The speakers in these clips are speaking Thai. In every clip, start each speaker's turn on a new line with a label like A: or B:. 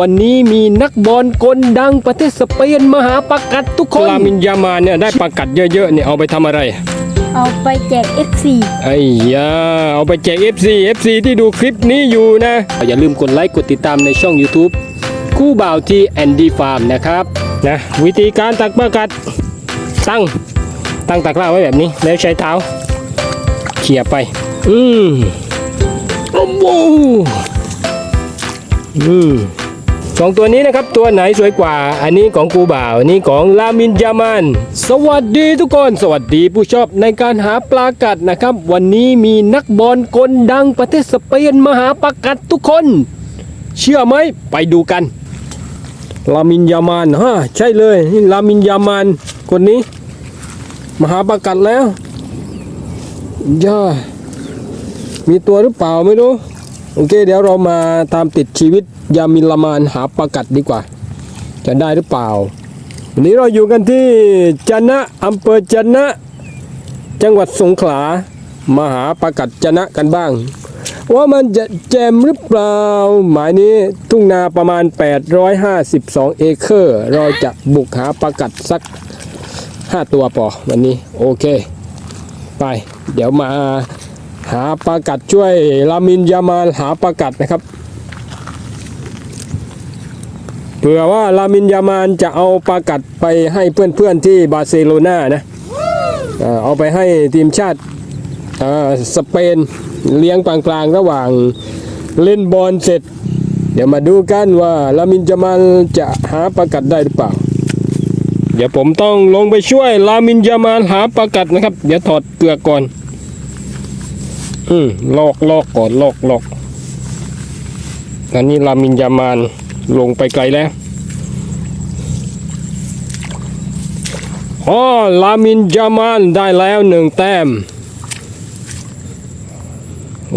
A: วันนี้มีนักบอลคนดังประเทศสเปนมาหาประกัดทุกคนลามินยามาเนี่ยได้ประกัดเยอะๆเนี่ยเอาไปทำอะไร
B: เอาไปแจก F4
A: ไอ้ยาเอาไปแจก FC FC ที่ดูคลิปนี้อยู่นะ อย่าลืมกดไลค์กดติดตามในช่อง YouTube คู่บ่าวที่แอนดี้ฟาร์มนะครับนะวิธีการตักประกัดตั้งตั้งตะกร้าไว้แบบนี้แล้วใช้เท้าเขี่ยไป อืมโอ้โหอืม สองตัวนี้นะครับตัวไหนสวยกว่า อันนี้ของกูบ่าวอันนี้ของลามินยามันสวัสดีทุกคน สวัสดีผู้ชอบในการหาปลากัดนะครับ วันนี้มีนักบอลคนดังประเทศสเปนมาหาปลากัดทุกคน เชื่อไหมไปดูกันลามินยามานฮะใช่เลยนี่ลามินยามานคนนี้มาหาปลากัดแล้วย่ามีตัวหรือเปล่าไม่รู้โอเค เดี๋ยวเรามาตามติดชีวิต ยามินลามานหาปากัดดีกว่า จะได้หรือเปล่า วันนี้เราอยู่กันที่จันะอำเภอจันะ จังหวัดสงขลามาหาปากัดจันะกันบ้าง ว่ามันจะแจมหรือเปล่า หมายนี้ทุ่งนาประมาณ 852 เอเคอร์ เราจะบุกหาปากัดสัก 5 ตัวปอวันนี้โอเค ไปเดี๋ยวมาหาปากัดช่วยลามินยามาหาปากัดนะครับ เผื่อว่าลามินยามานจะเอาปากัดไปให้เพื่อนๆที่บาร์เซโลนานะเอาไปให้ทีมชาติสเปนเลี้ยงกลางๆระหว่างเล่นบอลเสร็จ เดี๋ยวมาดูกันว่าลามินยามานจะหาปากัดได้หรือเปล่า เดี๋ยวผมต้องลงไปช่วยลามินยามานหาปากัดนะครับ เดี๋ยวถอดเกลือกก่อน อืมลอกลอกก่อนลอกลอกอันนี้ลามินยามาน ลงไปไกลแล้วอ๋อลามินยามานได้แล้วหนึ่งแต้ม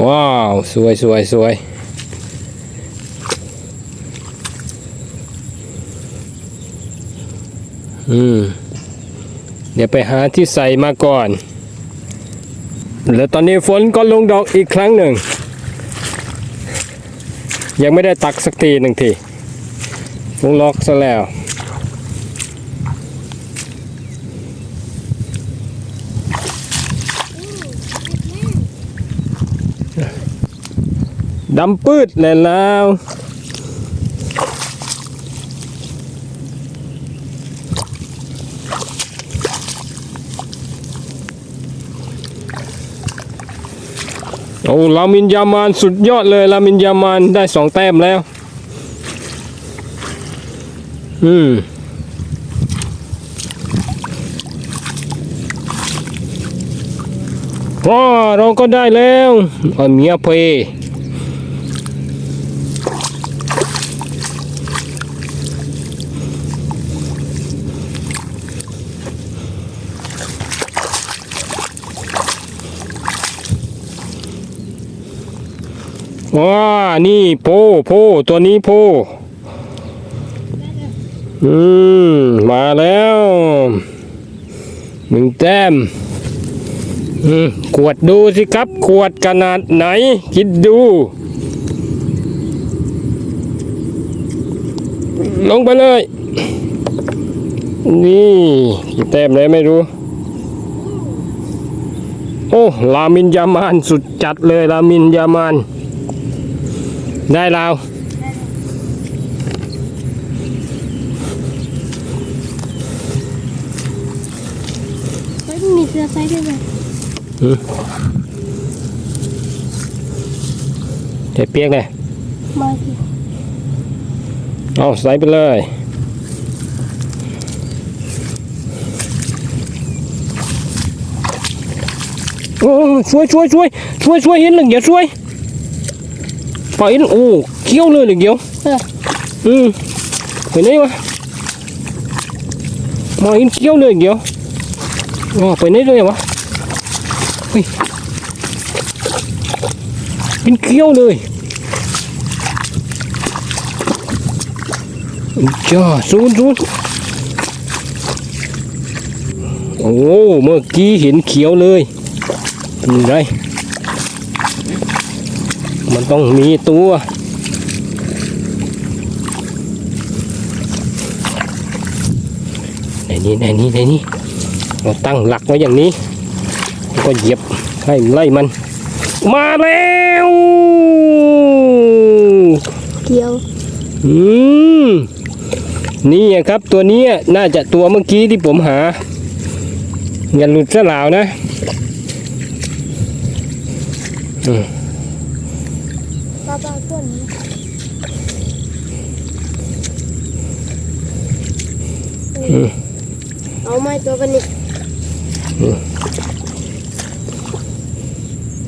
A: ว้าว สวยสวยสวยอืม เดี๋ยวไปหาที่ใส่มาก่อน แล้วตอนนี้ฝนก็ลงดอกอีกครั้งหนึ่ง ยังไม่ได้ตักสักทีหนึ่งที ลงล็อกซะแล้วดำปืดเลยแล้วโอ้ลามินยามานสุดยอดเลยลามินยามานได้สองแต้มแล้ว อืมว้าเราก็ได้แล้วอันเมียเพว้านี่โพโพตัวนี้โพ อืม มาแล้วหนึ่งแต้มอืมขวดดูสิครับ ขวดขนาดไหน คิดดู ลงไปเลย นี่กี่แต้มเลยไม่รู้ โอ้ ลามินยามานสุดจัดเลย ลามินยามาน ได้แล้ว
B: เฮ้ยมีเสื้อไซส์ด้วยไหม
A: เทเปียกเลย
B: มาสิ
A: เอาใส่ไปเลยโอ้ช่วยช่วยช่วยช่วยช่วยเห็นหนึ่งเดียวช่วยไปเห็นโอ้เกี้ยวเลยหนึ่งเดียว
B: เออ
A: อืมไปไหนวะมาเห็นเกี้ยวเลยหนึ่งเดียว งอกไปนิด้ลยวะเป็นเกี้ยวเลยจ้าซูนซูนโอ้เมื่อกี้เห็นเขียวเลยนี่ไงมันต้องมีตัวไหนนี่ไหนนี่ไหนนี่ เราตั้งหลักไว้อย่างนี้แล้วก็เหยียบให้ไล่มัน มาแล้ว
B: เกี่ยว
A: อืมนี่อะครับตัวนี้น่าจะตัวเมื่อกี้ที่ผมหาอย่าหลุดซะหลาวนะ
B: ปลาปลาก้นเอาไม้ตัวกันนี่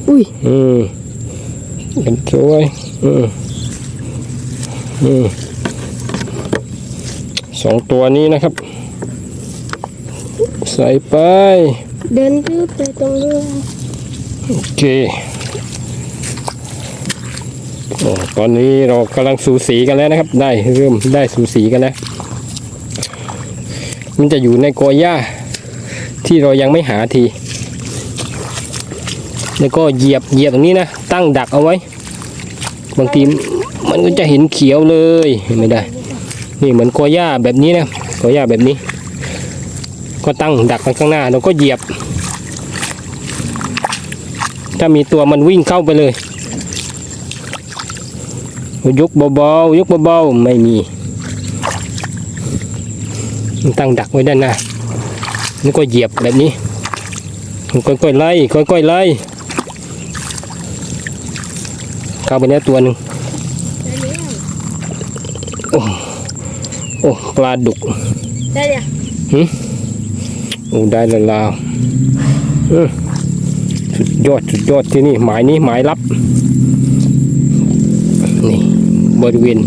B: อุ้ย
A: อืมเป็นสวยอืมอืมสองตัวนี้นะครับ ใส่ไป
B: เดินยืดไปตรงเรือ
A: โอเคโอ้ตอนนี้เรากำลังสูสีกันแล้วนะครับ ได้เริ่มได้สูสีกันแล้ว มันจะอยู่ในกอหญ้า ที่เรายังไม่หาที แล้วก็เหยียบเหยียบตรงนี้นะ ตั้งดักเอาไว้ บางทีมันก็จะเห็นเขียวเลยไม่ได้ นี่เหมือนกอหญ้าแบบนี้นะกอหญ้าแบบนี้ ก็ตั้งดักไว้ข้างหน้าเราก็เหยียบ ถ้ามีตัวมันวิ่งเข้าไปเลยยกเบาๆยกเบาๆไม่มี ตั้งดักไว้ด้านหน้า นี่ก็เหยียบแบบนี้ค่อยๆไล่ค่อยๆไล่เข้าไปแล้วตัวหนึ่งโอ้ปลาดุก
B: ได้เลย
A: โอ้ได้และลาวเออสุดยอดสุดยอดที่นี่หมายนี้หมายลับนี่บริเวณ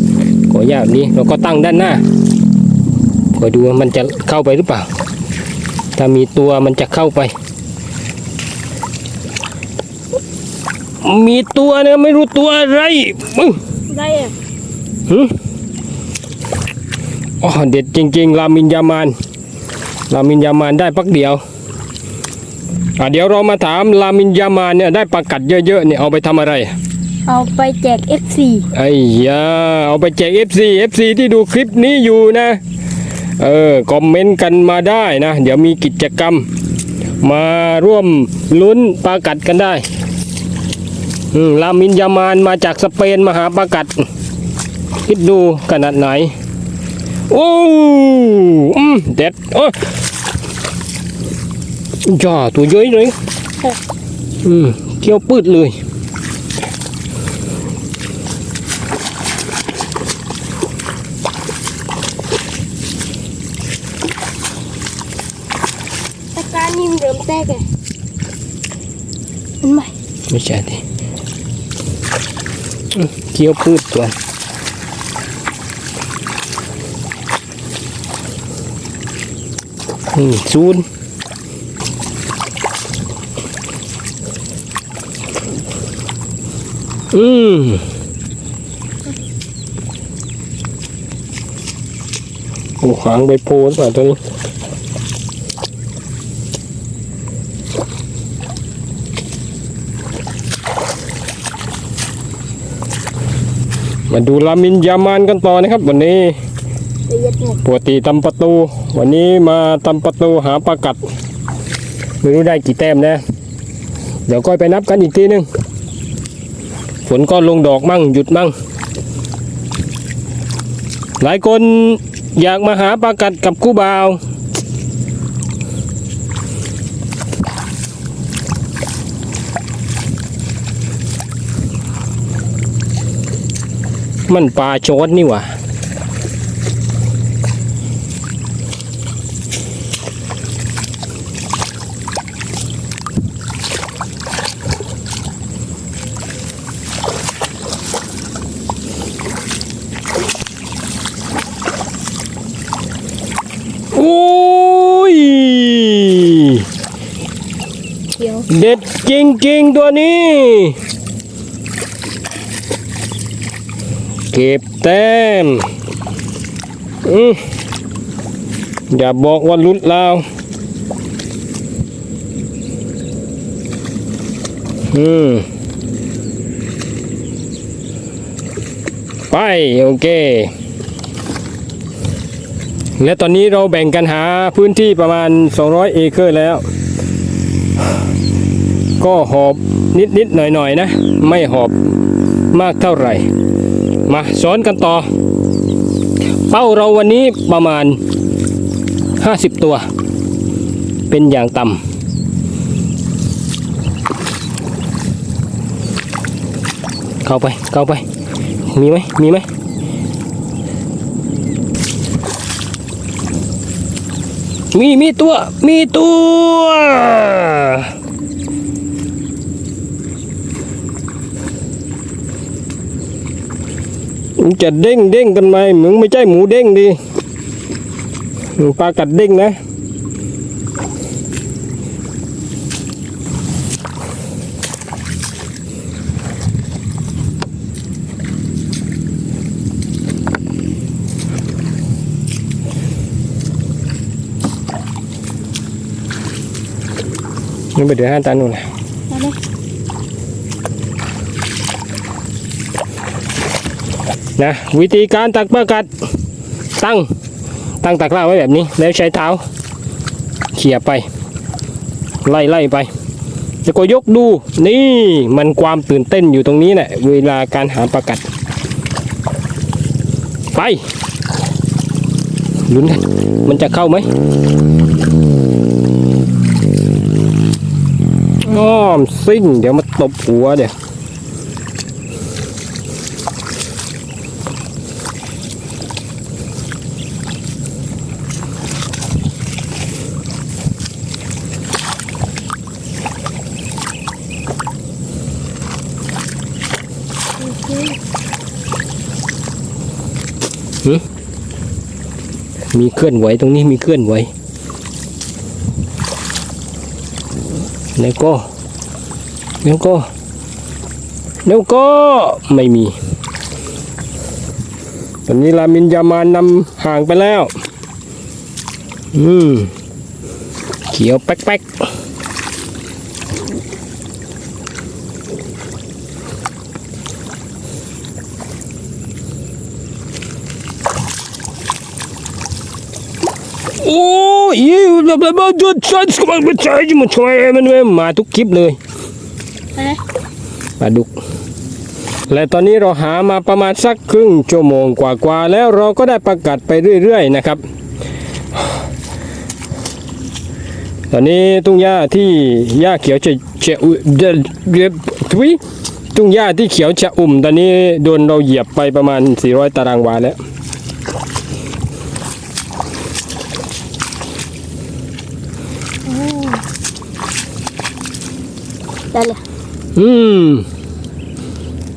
A: ก่อหญ้าแบบนี้เราก็ตั้งด้านหน้าคอยดูว่ามันจะเข้าไปหรือเปล่า ถ้ามีตัวมันจะเข้าไป มีตัวนะไม่รู้ตัวอะไรมึง
B: ได้อะ
A: อ๋อเด็ดจริงๆ รามินยามานรามินยามานได้ปักเดียวอะเดี๋ยวเรามาถามรามินยามานเนี่ยได้ปลากัดเยอะๆเนี่ยเอาไปทำอะไร
B: เอาไปแจก FC
A: ไอ้ยาเอาไปแจก FC FC ที่ดูคลิปนี้อยู่นะ เออคอมเมนต์กันมาได้นะ เดี๋ยวมีกิจกรรม มาร่วมลุ้นปลากัดกันได้อืมรามินยามานมาจากสเปนมาหาปลากัด คิดดูขนาดไหน โอ้อืมเด็ดโอ้ยจ้าตัวเยอะเลยอืมเกี่ยวปืดเลย
B: ตะการนี่มันเริ่มแตกเลยมันใหม่
A: ไม่ใช่ดิเกี่ยวพืชตัวอืมซูนอืมโอ้หางใบโพนป่ะตัวนี้ มาดูรามินยามานกันต่อนะครับ วันนี้
B: ละเอียดหมด
A: ปกติตำประตู วันนี้มาตำประตูหาปลากัด ไม่รู้ได้กี่แต้มนะ เดี๋ยวก็ไปนับกันอีกทีนึงฝนก็ลงดอกมั่งหยุดมั่ง หลายคนอยากมาหาปลากัดกับคู่บ่าว มันปลาโชดนี่หว่าโอ้ย
B: เขียว
A: เด็ดจริงๆตัวนี้ เก็บแต้มอืมอย่าบอกว่าลุดลาวอืมไป โอเค และตอนนี้เราแบ่งกันหาพื้นที่ประมาณ 200 เอเคอร์แล้ว ก็หอบนิด ๆ หน่อย ๆ นะ ไม่หอบมากเท่าไหร่ มาสอนกันต่อ เป้าเราวันนี้ประมาณ 50 ตัว เป็นอย่างต่ำเข้าไป เข้าไป มีไหม มีไหม มี มีตัว มีตัว มึงจะเด้งเด้งกันไหมมึงไม่ใช่หมูเด้งดิมึงปลากัดเด้งนะนี่ไปเดี๋ยวห้าตันนู่นนะ
B: มาเลย
A: นะวิธีการตักปลากัดตั้งตั้งตะกร้าไว้แบบนี้ แล้วใช้เท้าเขี่ยไป ไล่ไล่ไปแล้วก็ยกดูนี่มันความตื่นเต้นอยู่ตรงนี้แหละเวลาการหาปลากัด ไปลุ้นกันมันจะเข้าไหมอ้อมซิ่งเดี๋ยวมาตบหัวเดี๋ยว มีเคลื่อนไหวตรงนี้มีเคลื่อนไหว แล้วก็ แล้วก็ แล้วก็ไม่มี ตอนนี้รามินยามานนำห่างไปแล้ว อืม เขียวแป๊กๆ โอ้ยแบบแบบจุด ชันสมัยมันใช่จิมันช่วยมันมาทุกคลิปเลย
B: มาเลย
A: ปลาดุก และตอนนี้เราหามาประมาณสักครึ่งชั่วโมงกว่าๆแล้วเราก็ได้ประกาศไปเรื่อยๆนะครับ ตอนนี้ทุ่งหญ้าที่หญ้าเขียวจะเฉอุเดเดทวีทุ่งหญ้าที่เขียวชะอุ่ม ตอนนี้โดนเราเหยียบไปประมาณ 400 ตารางวาแล้ว
B: ได้เลย
A: อืม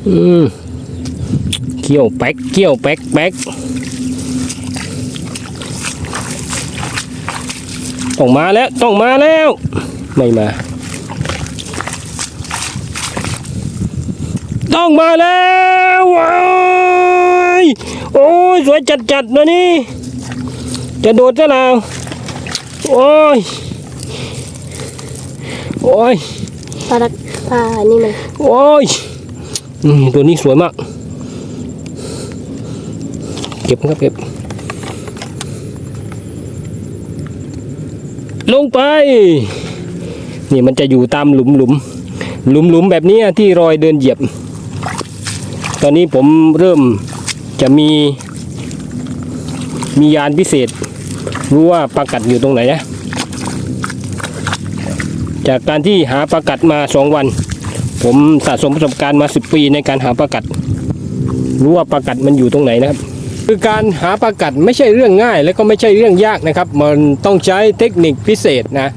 A: อืมเกี่ยวแป๊กเกี่ยวแป๊กแป๊กต้องมาแล้วต้องมาแล้ว ไม่มา ต้องมาแล้วว้ายโอ้ยสวยจัดจัดๆนะนี่ จะโดดซะแล้วโอ้ย โอ้ย
B: ปลาดักปลานี่มัน
A: โอ้ยอตัวนี้สวยมาก เก็บครับเก็บ ลงไป นี่มันจะอยู่ตามหลุมหลุมหลุมหลุมแบบนี้ที่รอยเดินเหยียบ ตอนนี้ผมเริ่มจะมีมียานพิเศษ รู้ว่าปลากัดอยู่ตรงไหนนะ จากการที่หาปลากัดมาสองวัน ผมสะสมประสบการณ์มา10ปีในการหาปลากัด รู้ว่าปลากัดมันอยู่ตรงไหนนะครับ คือการหาปลากัดไม่ใช่เรื่องง่าย และก็ไม่ใช่เรื่องยากนะครับ มันต้องใช้เทคนิคพิเศษนะ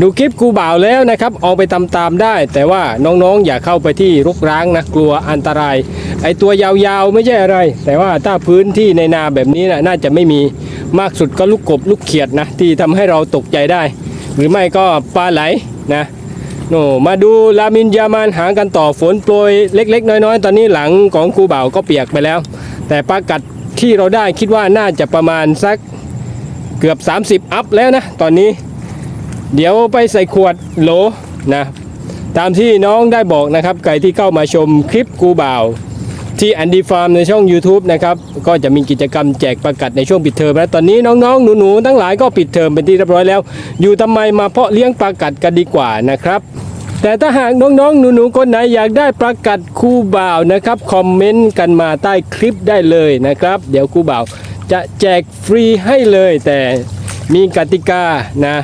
A: ดูคลิปครูบ่าวแล้วนะครับเอาไปตามได้ แต่ว่าน้องๆ อย่าเข้าไปที่รกร้างนะกลัวอันตราย ไอตัวยาวๆไม่ใช่อะไร แต่ว่าถ้าพื้นที่ในนาแบบนี้นะน่าจะไม่มีมากสุดก็ลูกกบลูกเขียดนะที่ทำให้เราตกใจได้ หรือไม่ก็ปลาไหล นะโนมาดูลามินยามานหางกันต่อฝนโปรยเล็ก ๆ น้อย ๆ ตอนนี้หลังของครูเบ่าก็เปียกไปแล้ว แต่ปลากัดที่เราได้คิดว่าน่าจะประมาณสักเกือบ 30 อัพแล้วนะ ตอนนี้ เดี๋ยวไปใส่ขวดโหลนะ ตามที่น้องได้บอกนะครับใครที่เข้ามาชมคลิปครูบ่าว ที่แอนดี้ฟาร์มในช่อง YouTube นะครับ ก็จะมีกิจกรรมแจกประกัดในช่วงปิดเทอมและตอนนี้น้องๆ หนูๆ ทั้งหลายก็ปิดเทอมเป็นที่เรียบร้อยแล้ว อยู่ทำไมมาเพาะเลี้ยงประกัดกันดีกว่านะครับแต่ถ้าหากน้องๆ หนูๆ คนไหนอยากได้ประกัดคู่บ่าวนะครับ คอมเมนต์กันมาใต้คลิปได้เลยนะครับ เดี๋ยวคู่บ่าวจะแจกฟรีให้เลย แต่มีกติกานะ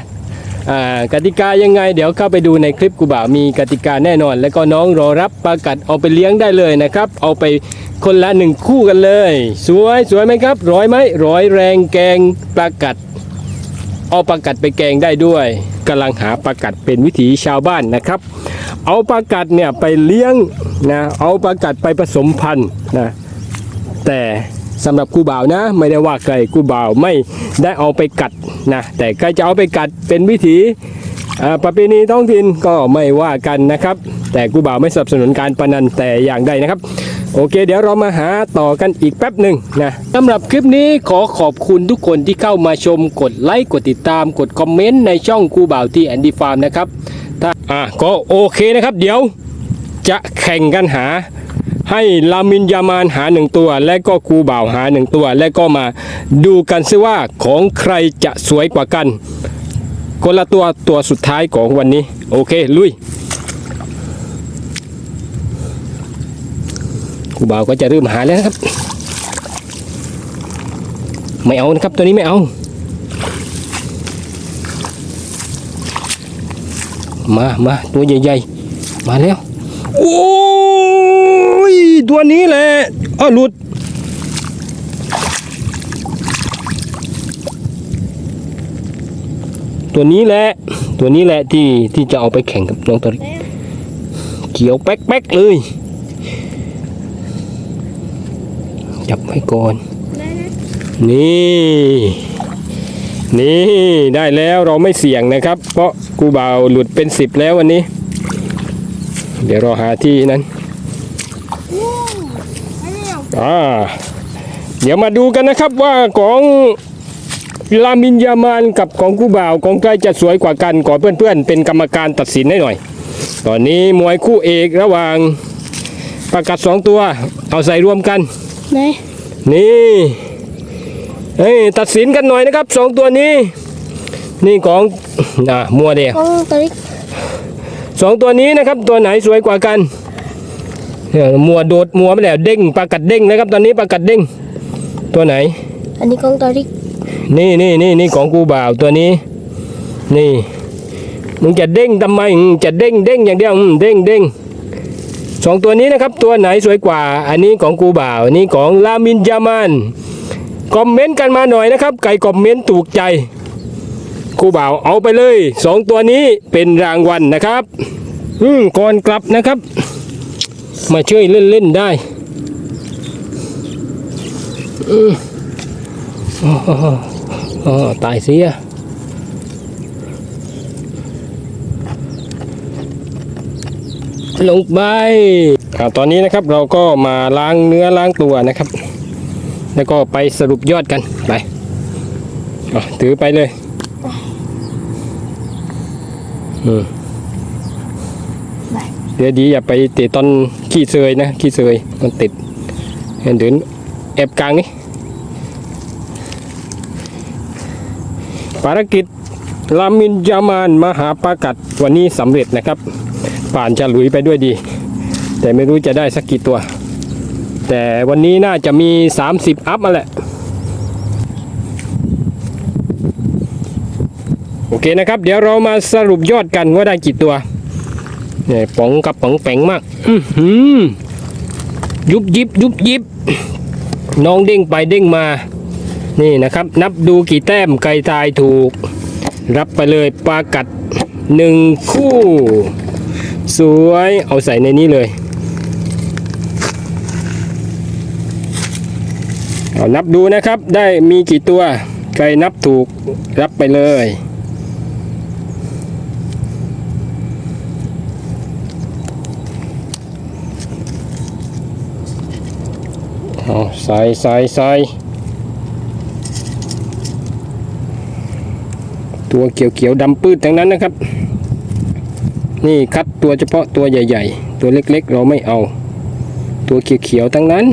A: กติกายังไง เดี๋ยวเข้าไปดูในคลิปกูบ่าวมีกติกาแน่นอน แล้วก็น้องรอรับประกัดเอาไปเลี้ยงได้เลยนะครับ เอาไปคนละหนึ่งคู่กันเลย สวยสวยไหมครับ ร้อยไหมร้อยแรงแกงประกัด เอาปลากัดไปแกงได้ด้วยกำลังหาปลากัดเป็นวิถีชาวบ้านนะครับ เอาปลากัดเนี่ยไปเลี้ยงนะเอาปลากัดไปผสมพันธุ์นะแต่ สำหรับกูบ่าวนะ ไม่ได้ว่าใครกูบ่าวไม่ได้เอาไปกัดนะแต่ใครจะเอาไปกัดเป็นวิถีอ่าประเพณีท้องถิ่นก็ไม่ว่ากันนะครับ แต่กูบ่าวไม่สนับสนุนการพนันแต่อย่างใดนะครับ โอเค เดี๋ยวเรามาหาต่อกันอีกแป๊บหนึ่งนะสำหรับคลิปนี้ขอขอบคุณทุกคนที่เข้ามาชมกดไลค์กดติดตามกดคอมเมนต์ในช่องกูบ่าวที่แอนดี้ฟาร์มนะครับถ้าอะก็โอเคนะครับ เดี๋ยวจะแข่งกันหา ให้ลามินยามานหาหนึ่งตัว และก็กูบ่าวหาหนึ่งตัว และก็มาดูกันซิว่าของใครจะสวยกว่ากัน คนละตัวตัวสุดท้ายของวันนี้ โอเค ลุยครูบ่าวก็จะเริ่มหาแล้วนะครับ ไม่เอานะครับตัวนี้ไม่เอามามาตัวใหญ่ๆ มาแล้ว โอ้ ตัวนี้แหละอ้าวหลุด ตัวนี้แหละ ตัวนี้แหละที่ที่จะเอาไปแข่งกับน้องตัวนี้เขียวแป๊กๆเลย จับไว้ก่อน
B: ได้นะ
A: นี่ นี่ได้แล้วเราไม่เสี่ยงนะครับ เพราะกูบ่าวหลุดเป็นสิบแล้ววันนี้ เดี๋ยวเราหาที่นั้น
B: ว้าว อันนี้เอา
A: อ่าเดี๋ยวมาดูกันนะครับว่าของลามินยามานกับของกูบ่าวของใครจะสวยกว่ากันขอเพื่อนๆ เป็นกรรมการตัดสินให้หน่อย ตอนนี้มวยคู่เอกระหว่างประกัดสองตัว เอาใส่รวมกัน
B: ไหน
A: นี่เฮ้ยตัดสินกันหน่อยนะครับสองตัวนี้ นี่ของอะมัวเดียว
B: กล้องตัวนี้
A: สองตัวนี้นะครับ ตัวไหนสวยกว่ากันเนี่ย มัวโดดมัวไปแล้วเด้งปลากัดเด้งนะครับ ตอนนี้ปลากัดเด้ง ตัวไหน
B: อันนี้กล้องตัวนี้
A: นี่นี่นี่นี่ของกูบ่าวตัวนี้ นี่ มึงจะเด้งทำไมอืมจะเด้งเด้งอย่างเดียวอืมเด้งเด้งสองตัวนี้นะครับ ตัวไหนสวยกว่า อันนี้ของกูบ่าวอันนี้ของลามินยามานคอมเมนต์กันมาหน่อยนะครับ ไก่คอมเมนต์ถูกใจกูบ่าวเอาไปเลยสองตัวนี้เป็นรางวัลนะครับ อืมก่อนกลับนะครับ มาช่วยเล่นๆได้อ๋อตายเสียลงไปอ่าตอนนี้นะครับเราก็มาล้างเนื้อล้างตัวนะครับ แล้วก็ไปสรุปยอดกันไปถือไปเลย อืม เดี๋ยวดีอย่าไปเตะตอนขี้เซยนะขี้เซยมันติดเห็นเดินแอบกลางนี่ภารกิจลามินยามานมหาปากัดวันนี้สำเร็จนะครับผ่านฉลุยไปด้วยดี แต่ไม่รู้จะได้สักกี่ตัว แต่วันนี้น่าจะมี 30 อัพมาแหละ โอเคนะครับ เดี๋ยวเรามาสรุปยอดกันว่าได้กี่ตัว เนี่ยป๋องกับป๋องแป๋งมาก อืยุบยิบยุบยิบ น้องเด้งไปเด้งมา นี่นะครับ นับดูกี่แต้มไก่ตายถูก รับไปเลยปลากัดหนึ่งคู่ สวยเอาใส่ในนี้เลยเอานับดูนะครับ ได้มีกี่ตัว ใครนับถูกรับไปเลย เอา ใส่ใส่ใส่ตัวเขียวๆดำปื้ดทั้งนั้นนะครับ นี่คัดตัวเฉพาะตัวใหญ่ ๆ ตัวเล็กๆ เราไม่เอา ตัวเขียวๆทั้งนั้น